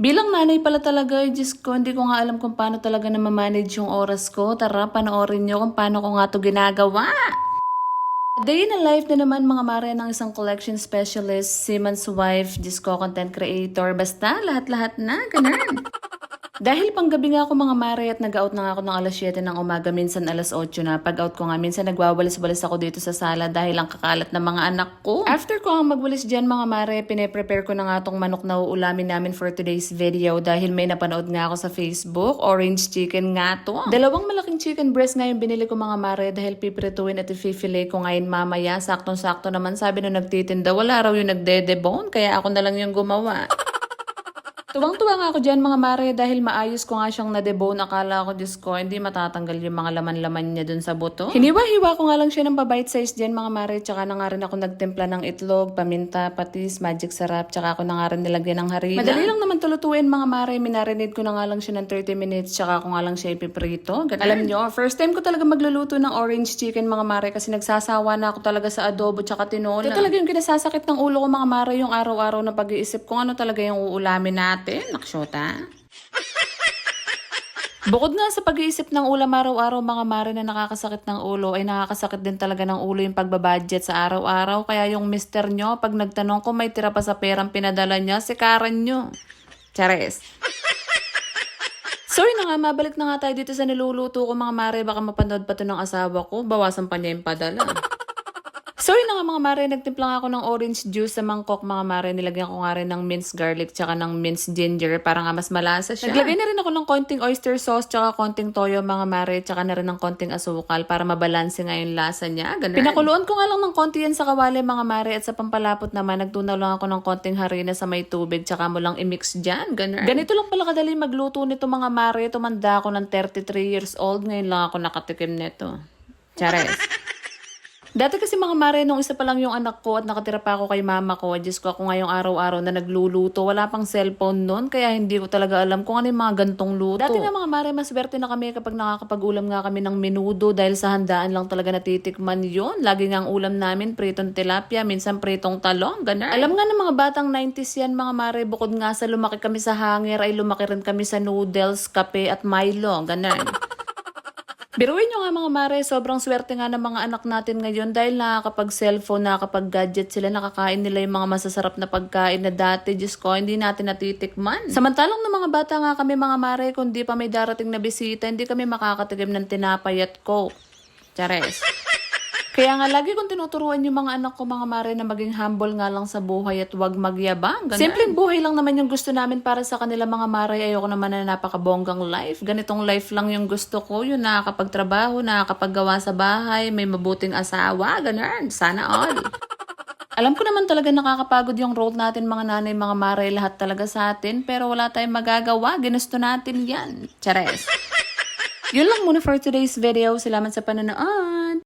Bilang nanay pala talaga, eh, Diyos ko, hindi ko nga alam kung paano talaga na mamanage yung oras ko. Tara, panoorin nyo kung paano ko nga to ginagawa. Day in a life na naman mga mare ng isang collection specialist, Simon's wife, Diyos ko, content creator, basta lahat-lahat na, ganun. Dahil panggabi nga ako mga mare at nag-out na ako ng alas 7 ng umaga, minsan alas 8 na. Pag-out ko nga, minsan nagwawalis-walis ako dito sa sala dahil ang kakalat ng mga anak ko. After ko ang magwalis dyan mga mare, pine-prepare ko na nga tong manok na uulamin namin for today's video dahil may napanood nga ako sa Facebook, orange chicken nga to. Dalawang malaking chicken breast nga yung binili ko mga mare dahil piprituin at ififillet ko ngayon mamaya. Saktong-sakto naman sabi nung nagtitinda, wala raw yung nagdedebone, kaya ako na lang yung gumawa. Tuwang-tuwa nga ako dyan mga mare dahil maayos ko nga siyang nadebone. Akala ko, Diyos ko, hindi matatanggal yung mga laman-laman niya dun sa buto. Hiniwa-hiwa ko nga lang siya ng babite size dyan mga mare. Tsaka na nga rin ako nagtimpla ng itlog, paminta, patis, magic sarap. Tsaka ako na nga rin nilagyan ng harina. Madali lang naman tulutuin mga mare. Minarinate ko na nga lang siya ng 30 minutes. Tsaka ako nga lang siya ipiprito. Ganun. Alam nyo, first time ko talaga magluluto ng orange chicken mga mare kasi nagsasawa na ako talaga sa adobo tsaka tinola. Ito talaga yung kinasasakit ng ulo ko mga mare yung araw-araw na pag-iisip kung ano talaga yung uulamin natin. Naksyota. Bukod nga sa pag-iisip ng ulam araw-araw mga mare na nakakasakit ng ulo, ay nakakasakit din talaga ng ulo yung pagbabudget sa araw-araw. Kaya yung mister nyo, pag nagtanong kung may tira pa sa perang pinadala niya, sikaran nyo. Chares. Sorry na nga, mabalik na nga tayo dito sa niluluto ko mga mare. Baka mapanood pa to ng asawa ko. Bawasan pa niya yung padala. Mga mare, nagtimpla ako ng orange juice sa mangkok mga mare. Nilagyan ko nga rin ng minced garlic tsaka ng minced ginger para nga mas malasa siya. Naglagay na rin ako ng konting oyster sauce tsaka konting toyo mga mare tsaka na rin ng konting asukal para mabalanse nga yung lasa niya. Ganun. Pinakuluan ko nga lang ng konti yan sa kawali mga mare at sa pampalapot naman nagtunaw lang ako ng konting harina sa may tubig tsaka mo lang i-mix dyan. Ganun. Ganito lang pala kadali magluto nito mga mare. Tumanda ako ng 33 years old. Ngayon lang ako nakatikim nito. Chares. Dati kasi mga mare, nung isa pa lang yung anak ko at nakatira pa ako kay mama ko, Diyos ko ako ngayong araw-araw na nagluluto. Wala pang cellphone noon, kaya hindi ko talaga alam kung ano yung mga gantong luto. Dati nga mga mare, maswerte na kami kapag nakakapag-ulam nga kami ng menudo dahil sa handaan lang talaga natitikman yon. Lagi nga ang ulam namin, pritong tilapia, minsan pritong talong, ganun. Alam nga ng mga batang 90s yan mga mare, bukod nga sa lumaki kami sa hanger, ay lumaki rin kami sa noodles, kape at Milo, ganun. Biruin nyo nga mga mare, sobrang swerte nga ng mga anak natin ngayon dahil nakakapag-cellphone, nakakapag-gadget sila, nakakain nila yung mga masasarap na pagkain na dati, Diyos ko, hindi natin natitikman. Samantalang ng mga bata nga kami mga mare, kung di pa may darating na bisita, hindi kami makakatikim ng tinapay at coke. Chares. Kaya nga lagi kong tinuturuan yung mga anak ko mga mare na maging humble nga lang sa buhay at wag magyabang. Ganun. Simpleng buhay lang naman yung gusto namin para sa kanila mga mare. Ayoko naman na napakabonggang life. Ganitong life lang yung gusto ko. Yung nakakapagtrabaho, nakakapaggawa sa bahay, may mabuting asawa, ganun. Sana all. Alam ko naman talaga nakakapagod yung role natin mga nanay, mga mare, lahat talaga sa atin. Pero wala tayong magagawa. Ginusto natin yan. Chares. Yun lang muna for today's video. Salamat sa panonood.